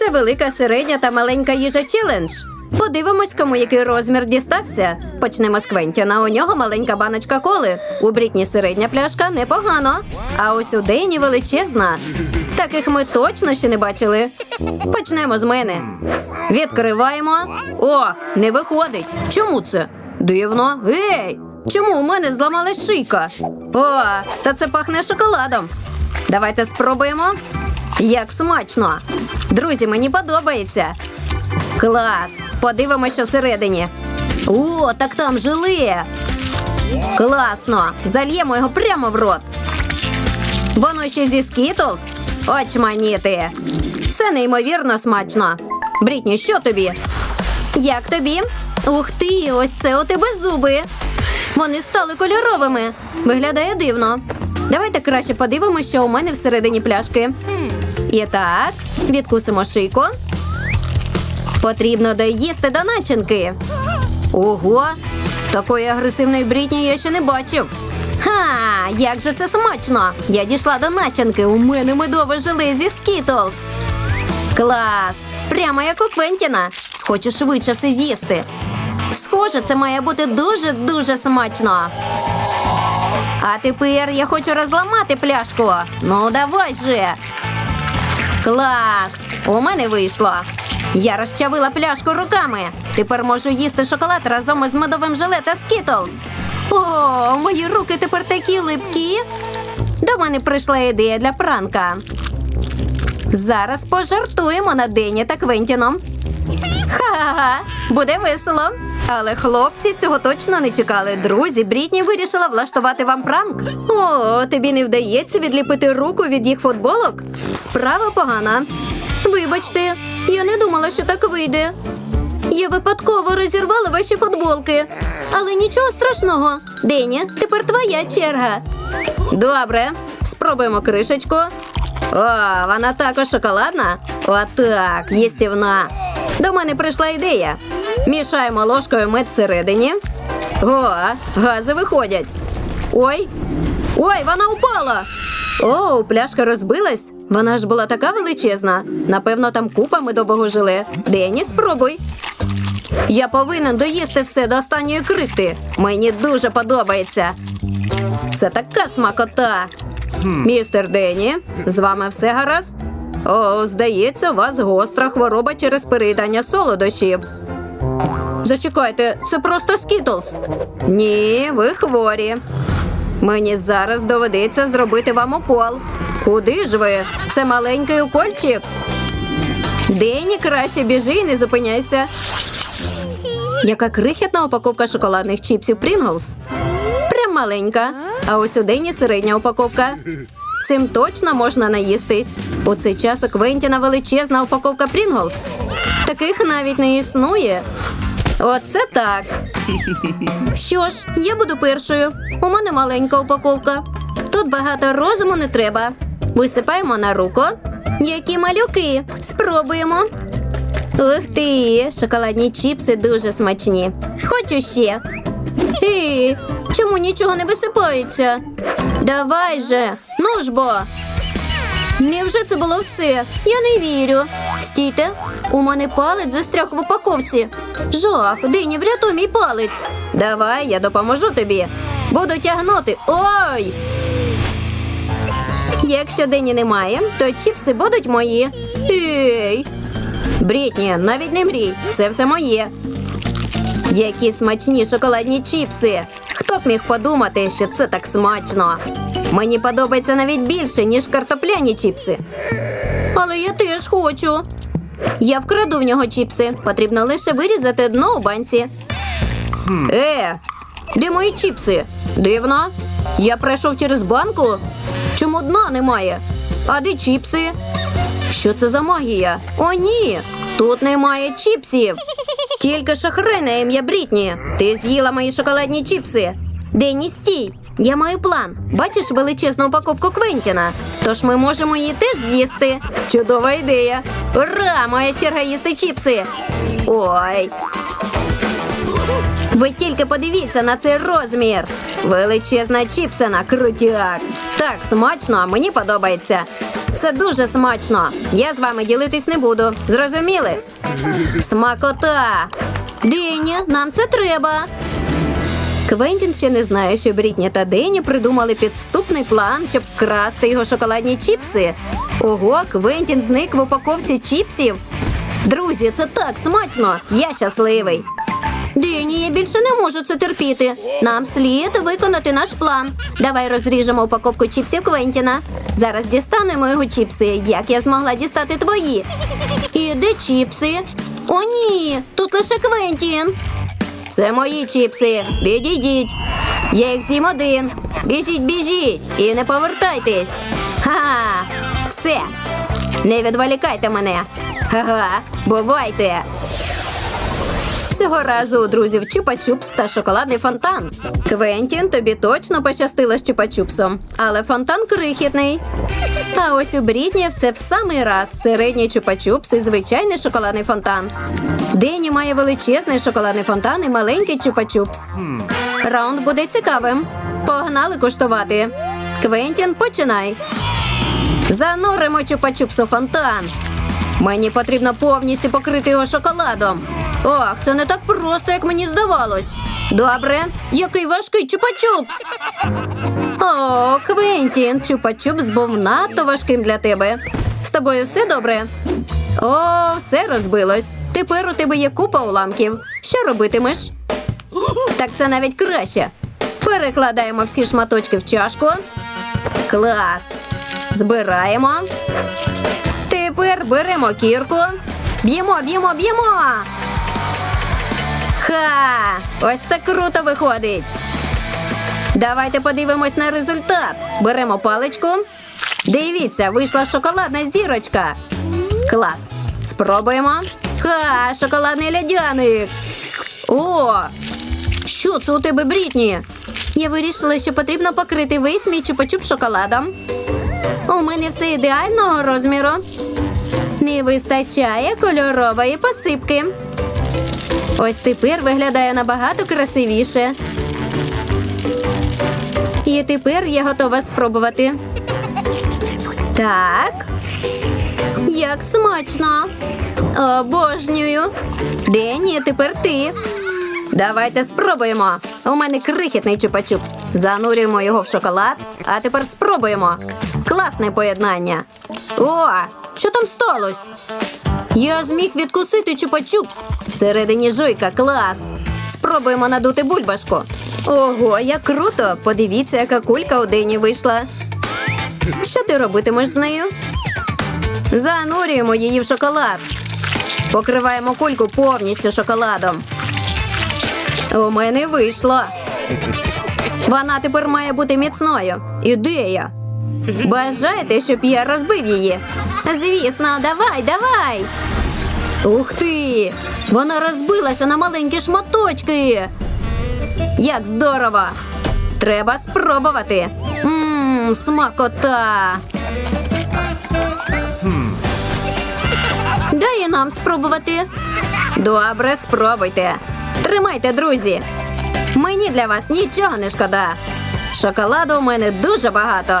Це велика, середня та маленька їжа челендж. Подивимось, кому який розмір дістався. Почнемо з Квентіна. У нього маленька баночка коли. У Брітні середня пляшка непогано. А ось у Дейні величезна. Таких ми точно ще не бачили. Почнемо з мене. Відкриваємо. О, не виходить. Чому це? Дивно. Гей! Чому у мене зламалась шийка? О, та це пахне шоколадом. Давайте спробуємо. Як смачно. Друзі, мені подобається. Клас! Подивимося, всередині. О, так там желе. Класно! Зальємо його прямо в рот. Воно ще зі Skittles? Очманіти. Це неймовірно смачно. Брітні, що тобі? Як тобі? Ух ти, ось це у тебе зуби. Вони стали кольоровими. Виглядає дивно. Давайте краще подивимося, що у мене всередині пляшки. І так, відкусимо шийку. Потрібно доїсти до начинки. Ого! Такої агресивної брітні я ще не бачив. Ха, як же це смачно! Я дійшла до начинки. У мене медове желе зі Skittles. Клас! Прямо як у Квентіна. Хочу швидше все з'їсти. Схоже, це має бути дуже-дуже смачно. А тепер я хочу розламати пляшку. Ну, давай же. Клас! У мене вийшло. Я розчавила пляшку руками. Тепер можу їсти шоколад разом із медовим желе та Skittles. О, мої руки тепер такі липкі. До мене прийшла ідея для пранка. Зараз пожартуємо на Дені та Квентіном. Ха-ха-ха, буде весело. Але хлопці цього точно не чекали. Друзі, Брітні вирішила влаштувати вам пранк. О, тобі не вдається відліпити руку від їх футболок? Справа погана. Вибачте, я не думала, що так вийде. Я випадково розірвала ваші футболки. Але нічого страшного. Дені, тепер твоя черга. Добре, спробуємо кришечку. О, вона також шоколадна. Отак, їстівна. До мене прийшла ідея. Мішаємо ложкою мед всередині. О, гази виходять. Ой. Ой, вона упала. О, пляшка розбилась. Вона ж була така величезна. Напевно, там купа медового желе. Дені, спробуй. Я повинен доїсти все до останньої крихти. Мені дуже подобається. Це така смакота. Містер Дені, з вами все гаразд? О, здається, у вас гостра хвороба через переїдання солодощів. Зачекайте, це просто Скітлз. Ні, ви хворі. Мені зараз доведеться зробити вам укол. Куди ж ви? Це маленький укольчик. Дені краще біжи і не зупиняйся. Яка крихітна упаковка шоколадних чіпсів Pringles. Прям маленька. А ось у Дені середня упаковка. Цим точно можна наїстись. У цей час у Квентіна величезна упаковка Pringles. Таких навіть не існує. Оце так. Що ж, я буду першою. У мене маленька упаковка. Тут багато розуму не треба. Висипаємо на руку. Які малюки. Спробуємо. Ух ти, шоколадні чіпси дуже смачні. Хочу ще. Ей, чому нічого не висипається? Давай же, ну ж бо. Невже це було все? Я не вірю. Стійте, у мене палець застряг в упаковці. Жах, Дині, врятуй мій палець. Давай, я допоможу тобі. Буду тягнути. Ой! Якщо Дені немає, то чіпси будуть мої. Ей! Брітні, навіть не мрій, це все моє. Які смачні шоколадні чіпси. Хто б міг подумати, що це так смачно? Мені подобається навіть більше, ніж картопляні чіпси. Але я теж хочу. Я вкраду в нього чіпси. Потрібно лише вирізати дно у банці. Е, де мої чіпси? Дивно. Я пройшов через банку. Чому дна немає? А де чіпси? Що це за магія? О, ні! Тут немає чіпсів. Тільки шахрай ім'я Брітні. Ти з'їла мої шоколадні чіпси. Денні, стій. Я маю план. Бачиш величезну упаковку Квентіна. Тож ми можемо її теж з'їсти. Чудова ідея. Ура! Моя черга їсти чіпси. Ой. Ви тільки подивіться на цей розмір. Величезна чіпсина, крутяк. Так смачно, мені подобається. Це дуже смачно. Я з вами ділитись не буду. Зрозуміли? Смакота. Дині, нам це треба. Квентін ще не знає, що Брітні та Дені придумали підступний план, щоб вкрасти його шоколадні чіпси. Ого, Квентін зник в упаковці чіпсів. Друзі, це так смачно! Я щасливий. Дені, я більше не можу це терпіти. Нам слід виконати наш план. Давай розріжемо упаковку чіпсів Квентіна. Зараз дістанемо його чіпси, як я змогла дістати твої. І де чіпси? О, ні, тут лише Квентін. Це мої чіпси. Відійдіть. Я їх з'їм один. Біжіть, біжіть і не повертайтесь. Ха-ха. Все. Не відволікайте мене. Ха-ха. Бувайте. Цього разу у друзів чупа-чупс та шоколадний фонтан. Квентін, тобі точно пощастило з чупа-чупсом, але фонтан крихітний. А ось у Брітні все в самий раз середній чупа-чупс і звичайний шоколадний фонтан. Дені має величезний шоколадний фонтан і маленький чупа-чупс. Раунд буде цікавим. Погнали куштувати. Квентін, починай. Зануримо чупа-чупс у фонтан. Мені потрібно повністю покрити його шоколадом. Ох, це не так просто, як мені здавалось. Добре, який важкий чупа-чупс. О, Квентін, чупа-чупс був надто важким для тебе. З тобою все добре? О, все розбилось. Тепер у тебе є купа уламків. Що робитимеш? Так це навіть краще. Перекладаємо всі шматочки в чашку. Клас. Збираємо. Тепер беремо кірку. Б'ємо, б'ємо, б'ємо. Ха! Ось це круто виходить. Давайте подивимось на результат. Беремо паличку. Дивіться, вийшла шоколадна зірочка. Клас. Спробуємо. Ха, шоколадний лядяник. О! Що це у тебе, Брітні? Я вирішила, що потрібно покрити весь мій чупа-чуп шоколадом. У мене все ідеального розміру. Не вистачає кольорової посипки. Ось тепер виглядає набагато красивіше. І тепер я готова спробувати. Так. Як смачно. Обожнюю. Дені, тепер ти. Давайте спробуємо. У мене крихітний чупа-чупс. Занурюємо його в шоколад, а тепер спробуємо. Класне поєднання. О, що там сталося? Я зміг відкусити чупа-чупс. Всередині жуйка клас. Спробуємо надути бульбашку. Ого, як круто! Подивіться, яка кулька у Дені вийшла. Що ти робитимеш з нею? Занурюємо її в шоколад. Покриваємо кульку повністю шоколадом. У мене вийшло. Вона тепер має бути міцною. Ідея. Бажаєте, щоб я розбив її? Звісно, давай, давай. Ух ти! Вона розбилася на маленькі шматочки. Як здорово! Треба спробувати. Мм, смакота. Дай нам спробувати. Добре, спробуйте. Тримайте, друзі. Мені для вас нічого не шкода. Шоколаду у мене дуже багато.